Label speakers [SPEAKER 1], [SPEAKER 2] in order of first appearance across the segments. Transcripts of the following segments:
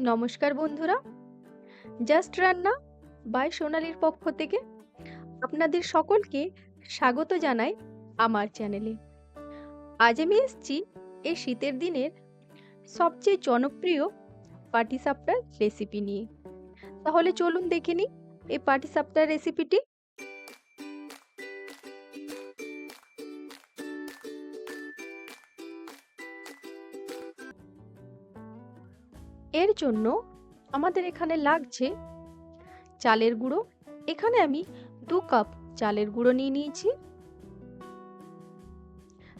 [SPEAKER 1] নমস্কার বন্ধুরা। জাস্ট রান্না বাই সোনালির পক্ষ থেকে আপনাদের সকলকে স্বাগত জানাই আমার চ্যানেলে। আজ আমি এসেছি এই শীতের দিনের সবচেয়ে জনপ্রিয় পাটিসাপটার রেসিপি নিয়ে। তাহলে চলুন দেখে নিই এই পাটিসাপটার রেসিপিটি এর জন্য আমাদের এখানে লাগছে চালের গুঁড়ো। এখানে আমি দু কাপ চালের গুঁড়ো নিয়ে নিয়েছি।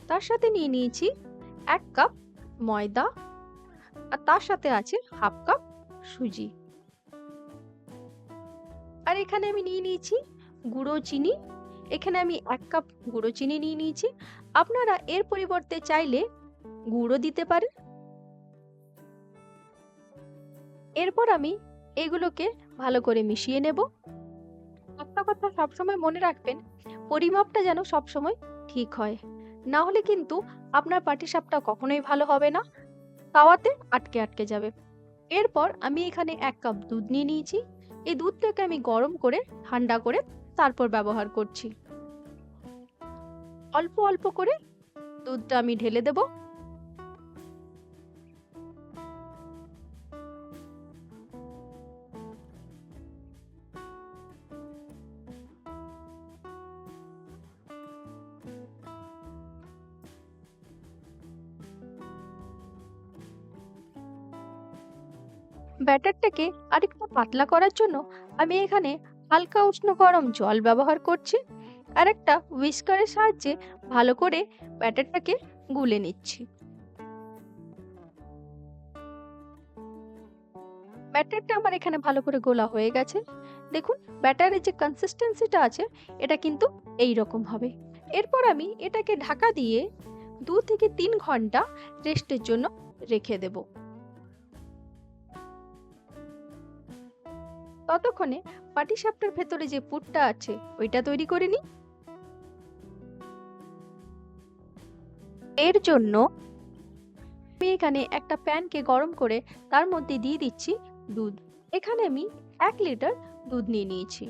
[SPEAKER 1] তার সাথে নিয়ে নিয়েছি এক কাপ ময়দা আর তার সাথে আছে হাফ কাপ সুজি। আর এখানে আমি নিয়ে নিয়েছি গুঁড়ো চিনি। এখানে আমি এক কাপ গুঁড়ো চিনি নিয়ে নিয়েছি। আপনারা এর পরিবর্তে চাইলে গুঁড়ো দিতে পারেন। এরপর আমি এগুলোকে ভালো করে মিশিয়ে নেব। একটা কথা সবসময় মনে রাখবেন, পরিমাপটা যেন সবসময় ঠিক হয়। না হলে কিন্তু আপনার পাটিসাপটা কখনোই ভালো হবে না। তাওয়াতে আটকে আটকে যাবে। এরপর আমি এখানে এক কাপ দুধ নিয়ে নিয়েছি। এই দুধটাকে আমি গরম করে, ঠান্ডা করে তারপর ব্যবহার করছি। অল্প অল্প করে দুধটা আমি ঢেলে দেবো। ব্যাটারটাকে আরেকটু পাতলা করার জন্য আমি এখানে হালকা উষ্ণ গরম জল ব্যবহার করছি আর একটা হুইস্কারের সাহায্যে ভালো করে ব্যাটারটাকে গুলে নিচ্ছি। ব্যাটারটা আমার এখানে ভালো করে গোলা হয়ে গেছে। দেখুন, ব্যাটারের যে কনসিস্টেন্সিটা আছে, এটা কিন্তু এই রকম হবে। এরপর আমি এটাকে ঢাকা দিয়ে দু থেকে তিন ঘণ্টা রেস্টের জন্য রেখে দেবো। ততক্ষণে পাটিসাপটার ভেতরে যে পুরটা আছে, ওইটা তৈরি করে নিই এর জন্য আমি এখানে একটা প্যানকে গরম করে তার মধ্যে দিয়ে দিচ্ছি দুধ। এখানে আমি এক লিটার দুধ নিয়ে নিয়েছি।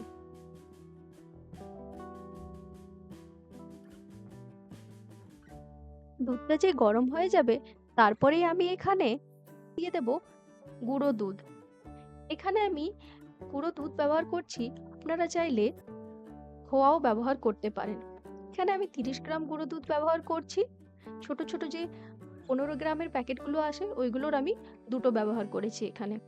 [SPEAKER 1] দুধটা যে গরম হয়ে যাবে, তারপরেই আমি এখানে দিয়ে দেব গুঁড়ো দুধ। এখানে আমি গুঁড়ো দুধ ব্যবহার করছি, আপনারা চাইলে খোয়াও ব্যবহার করতে পারেন। এখানে আমি তিরিশ গ্রাম গুঁড়ো দুধ ব্যবহার করছি। ছোট ছোট যে পনেরো গ্রামের প্যাকেটগুলো আসে, ওইগুলোর আমি দুটো ব্যবহার করেছি এখানে।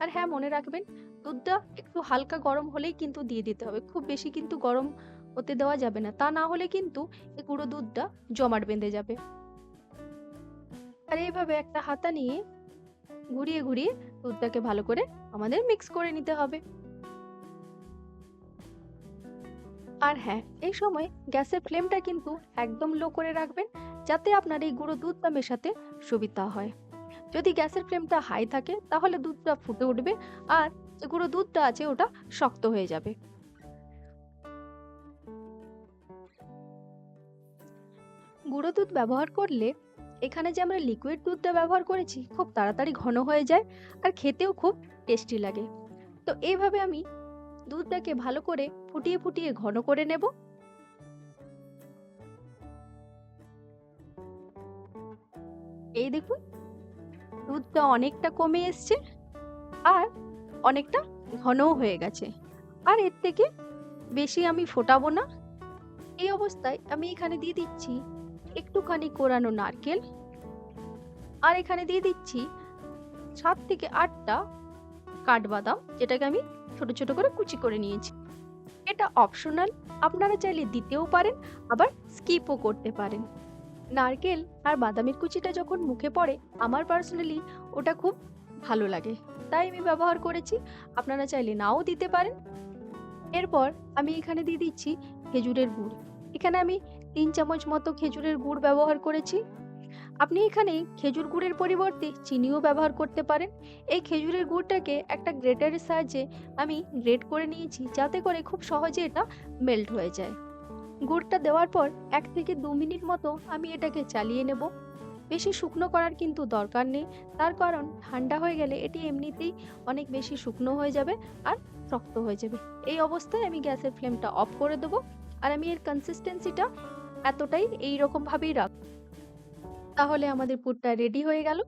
[SPEAKER 1] আর হ্যাঁ মনে রাখবেন, দুধটা একটু হালকা গরম হলেই কিন্তু দিয়ে দিতে হবে। খুব বেশি কিন্তু গরম হতে দেওয়া যাবে না। তা না হলে কিন্তু এই গুঁড়ো দুধটা জমাট বেঁধে যাবে। আর এইভাবে একটা হাতা নিয়ে ঘুরিয়ে ঘুরিয়ে দুধটাকে ভালো করে আমাদের মিক্স করে নিতে হবে। আর হ্যাঁ এই সময় গ্যাসের ফ্লেমটা কিন্তু একদম লো করে রাখবেন, যাতে আপনার এই গুঁড়ো দুধটা মেশাতে সুবিধা হয়। যদি গ্যাসের ফ্লেমটা হাই থাকে, তাহলে দুধটা ফুটে উঠবে আর যে গুঁড়ো দুধটা আছে ওটা শক্ত হয়ে যাবে। গুঁড়ো দুধ ব্যবহার করলে এখানে যে আমরা লিকুইড দুধটা ব্যবহার করেছি, খুব তাড়াতাড়ি ঘন হয়ে যায় আর খেতেও খুব টেস্টি লাগে। তো এইভাবে আমি দুধটাকে ভালো করে ফুটিয়ে ফুটিয়ে ঘন করে নেব। এই দেখুন, দুধটা অনেকটা কমে এসছে আর অনেকটা ঘনও হয়ে গেছে। আর এর থেকে বেশি আমি ফোটাবো না। এই অবস্থায় আমি এখানে দিয়ে দিচ্ছি একটুখানি কোরানো নারকেল। আর এখানে দিয়ে দিচ্ছি সাত থেকে আটটা কাঠবাদাম, যেটাকে আমি ছোট ছোট করে কুচি করে নিয়েছি। এটা অপশনাল আপনারা চাইলে দিতেও পারেন, আবার স্কিপও করতে পারেন। নারকেল আর বাদামের কুচিটা যখন মুখে পড়ে, আমার পার্সোনালি ওটা খুব ভালো লাগে। তাই আমি ব্যবহার করেছি, আপনারা চাইলে নাও দিতে পারেন। এরপর আমি এখানে দিয়ে দিচ্ছি খেজুরের গুড়। এখানে আমি তিন চামচ মতো খেজুরের গুড় ব্যবহার করেছি। আপনি এখানে খেজুর গুড়ের পরিবর্তে চিনিও ব্যবহার করতে পারেন। এই খেজুরের গুড়টাকে একটা গ্রেটারের সাহায্যে আমি গ্রেট করে নিয়েছি যাতে করে খুব সহজে এটা মেল্ট হয়ে যায়। গুড়টা দেওয়ার পর এক থেকে দু মিনিট মতো আমি এটাকে চালিয়ে নেব। বেশি শুকনো করার কিন্তু দরকার নেই। তার কারণ ঠান্ডা হয়ে গেলে এটি এমনিতেই অনেক বেশি শুকনো হয়ে যাবে আর শক্ত হয়ে যাবে। এই অবস্থায় আমি গ্যাসের ফ্লেমটা অফ করে দেবো। আর আমি এর কনসিস্টেন্সিটা এতটাই এই রকমভাবেই রাখ। তাহলে আমাদের পুরটা রেডি হয়ে গেল।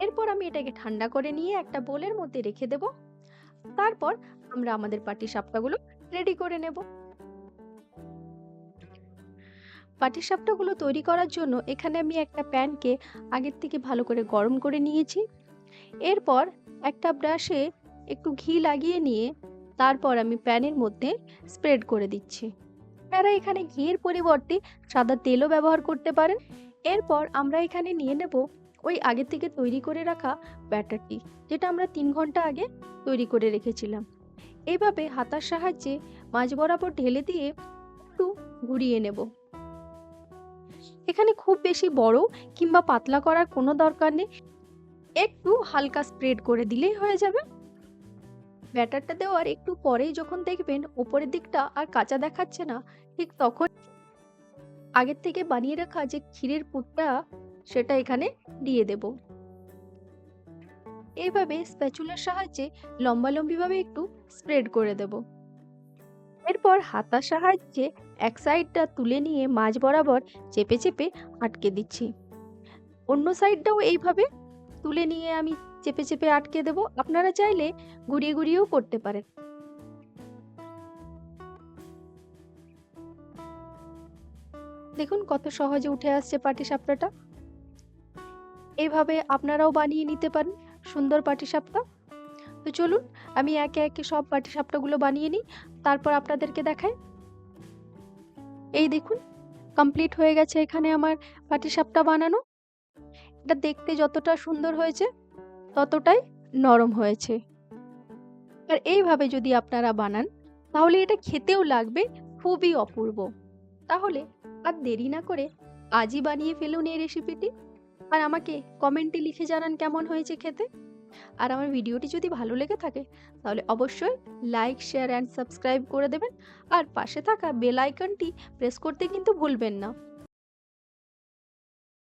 [SPEAKER 1] এরপর আমি এটাকে ঠান্ডা করে নিয়ে একটা বোলের মধ্যে রেখে দেব। তারপর আমরা আমাদের পাটি সাপটাগুলো রেডি করে নেব। পাটি সাপটাগুলো তৈরি করার জন্য এখানে আমি একটা প্যানকে আগের থেকে ভালো করে গরম করে নিয়েছি। এরপর একটা ব্রাশে একটু ঘি লাগিয়ে নিয়ে তারপর আমি প্যানের মধ্যে স্প্রেড করে দিচ্ছি। আপনারা এখানে ঘিয়ের পরিবর্তে সাদা তেলও ব্যবহার করতে পারেন। এরপর আমরা এখানে নিয়ে নেব ওই আগে থেকে তৈরি করে রাখা ব্যাটারটি, যেটা আমরা তিন ঘণ্টা আগে তৈরি করে রেখেছিলাম। এইভাবে হাতার সাহায্যে মাঝ বরাবর ঢেলে দিয়ে একটু ঘুরিয়ে নেব। এখানে খুব বেশি বড় কিংবা পাতলা করার কোনো দরকার নেই। একটু হালকা স্প্রেড করে দিলেই হয়ে যাবে। ব্যাটারটা দেওয়ার একটু পরেই যখন দেখবেন ওপরের দিকটা আর কাঁচা দেখাচ্ছে না, ঠিক তখন আগের থেকে বানিয়ে রাখা যে ক্ষীরের পুরটা, সেটা এখানে দিয়ে দেব। এইভাবে স্প্যাচুলার সাহায্যে লম্বালম্বিভাবে একটু স্প্রেড করে দেব। এরপর হাতার সাহায্যে এক সাইডটা তুলে নিয়ে মাঝ বরাবর চেপে চেপে আটকে দিচ্ছি। অন্য সাইডটাও এইভাবে তুলে নিয়ে আমি চেপে চেপে আটকে দেব। আপনারা চাইলে ঘুরিয়ে ঘুরিয়েও করতে পারেন। দেখুন কত সহজে উঠে আসছে পাটিসাপটাটা। এভাবে আপনারাও বানিয়ে নিতে পারেন, সুন্দর পাটিসাপটা। তো চলুন, আমি একে একে সব পাটিসাপটাগুলো বানিয়ে নিই, তারপর আপনাদেরকে দেখাই। এই দেখুন, কমপ্লিট হয়ে গেছে এখানে আমার পাটিসাপটা বানানো। এটা দেখতে যতটা সুন্দর হয়েছে ততটাই নরম হয়েছে। আর এইভাবে যদি আপনারা বানান, তাহলে এটা খেতেও লাগবে, খুবই অপূর্ব। তাহলে আর দেরি না করে আজই বানিয়ে ফেলুন এই রেসিপিটি আর আমাকে কমেন্টে লিখে জানান কেমন হয়েছে খেতে। আর আমার ভিডিওটি যদি ভালো লেগে থাকে, তাহলে অবশ্যই লাইক শেয়ার অ্যান্ড সাবস্ক্রাইব করে দেবেন। আর পাশে থাকা বেল আইকনটি প্রেস করতে কিন্তু ভুলবেন না।